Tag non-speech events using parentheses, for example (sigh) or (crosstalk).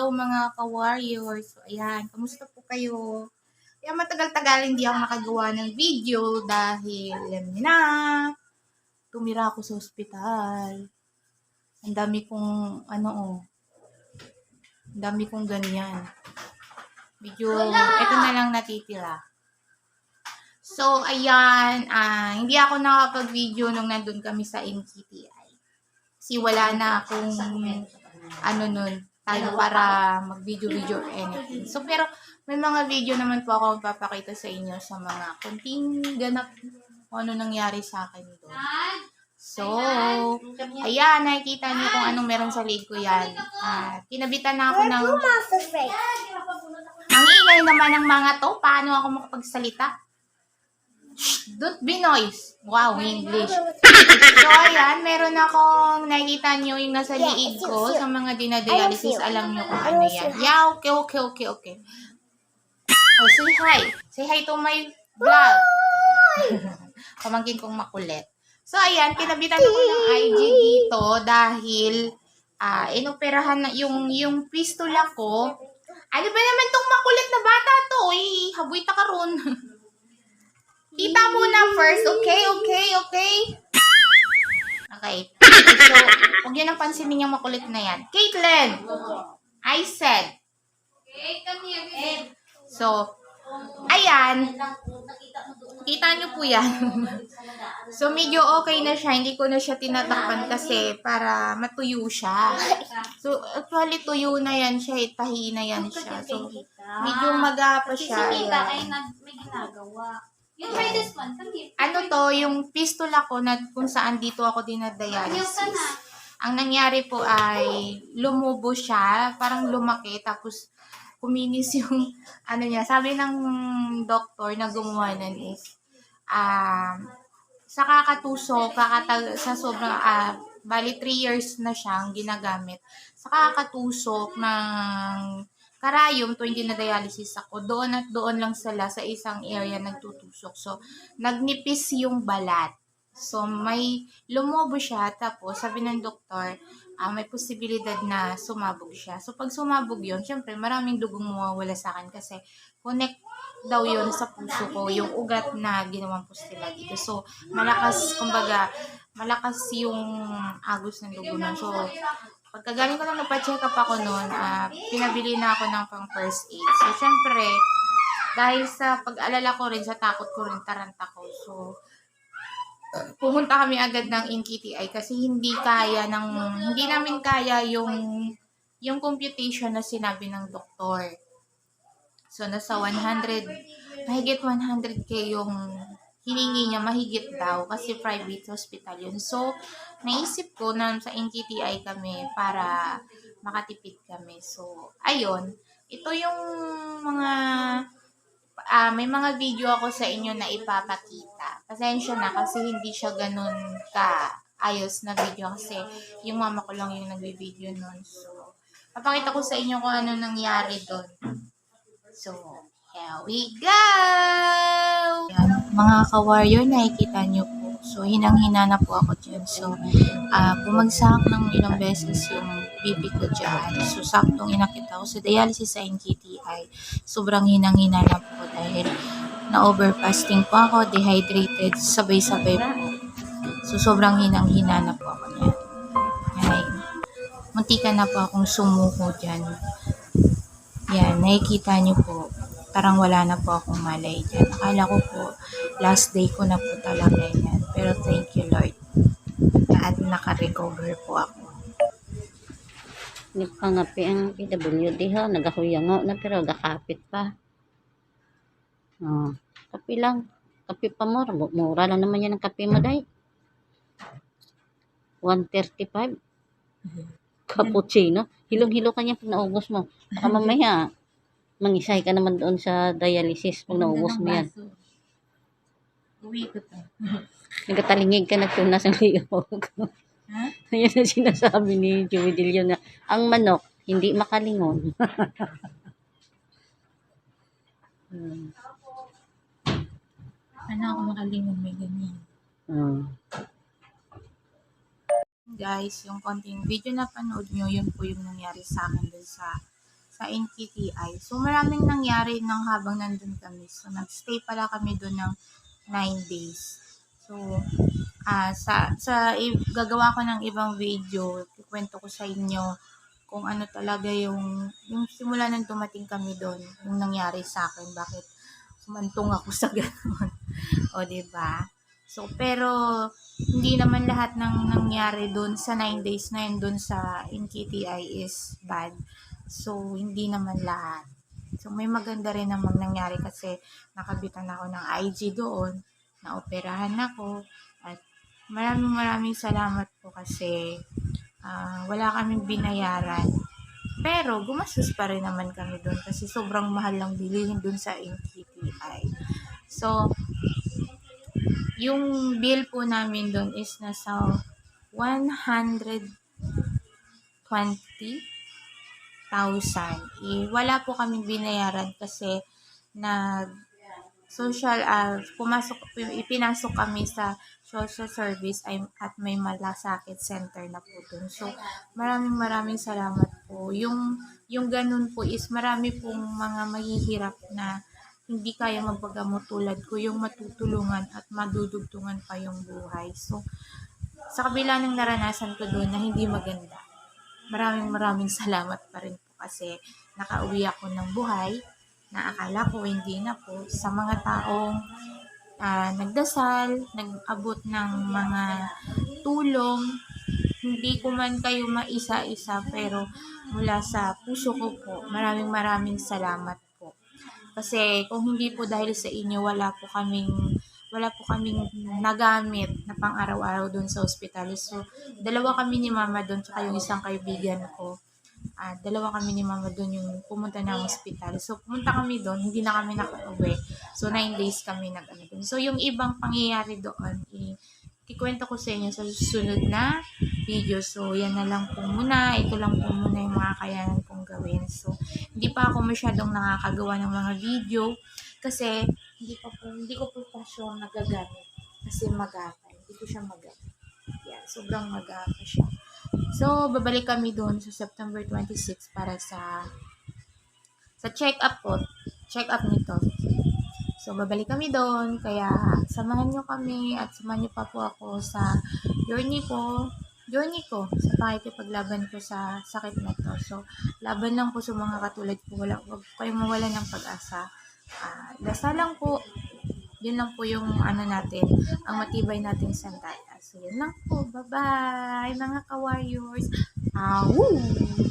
Hello mga ka-warriors. So, ayan, kamusta po kayo? Kaya matagal-tagal hindi ako nakagawa ng video dahil, alam niyo na, tumira ako sa ospital. Ang dami kong, ano oh, ang dami kong ganyan. Video, ito na lang natitira. So, ayan, ah, hindi ako nakapag-video nung nandun kami sa NKTI. Kasi wala na akong, ano nun, tayo para mag-video-video (laughs) or anything. So, pero may mga video naman po ako papakita sa inyo sa mga kunting ganap kung ano nangyari sa akin doon. So, ayan, nakikita niyo kung anong meron sa leg ko yan. Ah, kinabitan na ako ng... Ang ingay naman ng mga to. Paano ako makapagsalita? Don't be noise. Wow, English. (laughs) So, ayan, meron akong nakikita nyo yung nasa liig ko sa mga dinadialysis. Alam nyo kung ano yan. Yeah, okay, okay, okay, okay. Oh, say hi. Say hi to my vlog. (laughs) Pamangkin kong makulit. So, ayan, kinabitan ako ng IG dito dahil ah inoperahan na yung, yung fistula ko. Ano ba naman tong makulit na bata to? Eh, habuy ta karon. (laughs) Kita muna first, okay, okay, okay? Okay. So, huwag yun ang pansinin yung makulit na yan. Caitlin! I said. So, ayan. Kita nyo po yan. (laughs) so, medyo okay na siya. Hindi ko na siya tinatakpan kasi para matuyo siya. So, actually, tuyo na yan siya. eh. Tahi na yan siya. So, medyo maga pa Kasi siya. si Tita Ayan. ay may ginagawa. You try this one. Come here. ano to, yung fistula ko na kung saan dito ako dinadialysis. na. Ang nangyari po ay lumubo siya, parang lumaki, tapos kuminis yung, (laughs) ano niya, sabi ng doktor na gumawa nun is, ah, sa kakatusok, kakatag, sa sobrang, ah, bali 3 years na siyang ginagamit, sa kakatusok ng karayom tuwing dinadialysis ako, doon at doon lang sila sa isang area nagtutusok. So, nagnipis yung balat. So, may lumobo siya, tapos sabi ng doktor, ah, may posibilidad na sumabog siya. So, pag sumabog yun, syempre, maraming dugong mawawala sa akin kasi connect daw yun sa puso ko, yung ugat na ginawang pustila dito. So, malakas, kumbaga, malakas yung agos ng dugo nun. So, pagkagaling ko lang nagpa-check up ako noon, ah, pinabili na ako ng pang first aid. So, syempre, dahil sa pag-alala ko rin, sa takot ko rin, taranta ko. So, pumunta kami agad ng NKTI kasi hindi kaya ng, hindi namin kaya yung, yung computation na sinabi ng doktor. So, nasa 100, mahigit 100k yung hiningi niya, mahigit daw kasi private hospital yun. So, naisip ko na sa NKTI kami para makatipid kami. So, ayun. Ito yung mga ah may mga video ako sa inyo na ipapakita. Pasensya na kasi hindi siya ganun ka ayos na video kasi yung mama ko lang yung nagbe-video nun. So, papakita ko sa inyo kung ano nangyari doon. So, here we go! Yan, mga ka-warrior, nakikita nyo po. So, hinang-hina na po ako dyan. So, ah bumagsak ng ilang beses yung BP ko dyan. So, saktong inakita ko sa dialysis sa NKTI. Sobrang hinang-hina na po dahil na-overfasting po ako, dehydrated, sabay-sabay po. So, sobrang hinang-hina na po ako niyan. Yan. Muntika na po akong sumuko dyan. Yan, nakikita nyo po. Parang wala na po akong malay dyan. Akala ko po, last day ko na po talaga yan. Pero thank you, Lord. At naka-recover po ako. Nagpangapi ang PWD ha, nagahuyango na pero gakapit pa. Oh, kape lang. Kape pa mo, Mu- mura lang naman yan ang kape mo day. 135. Cappuccino. Hilong-hilo ka niya pag naubos mo. Baka mamaya, mangisay ka naman doon sa dialysis pag naubos mo yan. Uwi ko to. Nagkatalingig ka na tunas ng liyog. Ha? Yan ang sinasabi ni Joey De Leon na ang manok hindi makalingon. Hmm. Ano ako makalingon may ganyan. Hmm. Guys, yung konting video na panood nyo, yun po yung nangyari sa akin dun sa sa NKTI. So, maraming nangyari nang habang nandun kami. So, nagstay pala kami doon ng 9 days. So, ah sa, sa, gagawa ko ng ibang video, kikwento ko sa inyo kung ano talaga yung, yung simula nang dumating kami doon, yung nangyari sa akin, bakit kumantong ako (laughs) sa ganun. o, ba So, pero, hindi naman lahat ng nangyari doon sa 9 days na yun doon sa NKTI is bad. So, hindi naman lahat. So, may maganda rin namang nangyari kasi nakabitan ako ng IG doon, naoperahan ako, at maraming maraming salamat po kasi ah, wala kaming binayaran. Pero, gumastos pa rin naman kami doon kasi sobrang mahal lang bilihin doon sa NKTI. So, yung bill po namin doon is nasa 120,000. Eh, wala po kaming binayaran kasi nag social ah pumasok ipinasok kami sa social service ay at may malasakit center na po dun. So maraming maraming salamat po. Yung yung ganun po is marami pong mga mahihirap na hindi kaya magpagamot tulad ko yung matutulungan at madudugtungan pa yung buhay. So sa kabila ng naranasan ko doon na hindi maganda, maraming maraming salamat pa rin po kasi nakauwi ako ng buhay na akala ko hindi na po sa mga taong ah, nagdasal, nag-abot ng mga tulong. Hindi ko man kayo maisa-isa pero mula sa puso ko po, maraming maraming salamat po. Kasi kung hindi po dahil sa inyo, wala po kaming wala po kaming nagamit na pang araw-araw doon sa ospital. So, dalawa kami ni mama doon, tsaka yung isang kaibigan ko. Ah, dalawa kami ni mama doon yung pumunta ng ospital. So, pumunta kami doon, hindi na kami nakauwi. So, nine days kami nag ano doon. So, yung ibang pangyayari doon, i kikwento ko sa inyo sa susunod na video. So, yan na lang po muna. Ito lang po muna yung mga kayanan kong gawin. So, hindi pa ako masyadong nakakagawa ng mga video kasi hindi pa po, hindi ko po pa siya nagagamit kasi magapa. Hindi ko siya magamit. Yan, sobrang magapa siya. So, babalik kami doon sa September 26 para sa sa check-up po. Check-up nito. So, babalik kami doon. Kaya, samahan nyo kami at samahan nyo pa po ako sa journey ko journey ko sa pakikipaglaban ko sa sakit na to. So, laban lang po sa mga katulad ko. Wala, huwag kayong mawala ng pag-asa. Ah, dasal lang po. Yun lang po yung ano natin, ang matibay nating sandata. So, yun lang po. Bye-bye, mga ka-warriors. Ah, woo!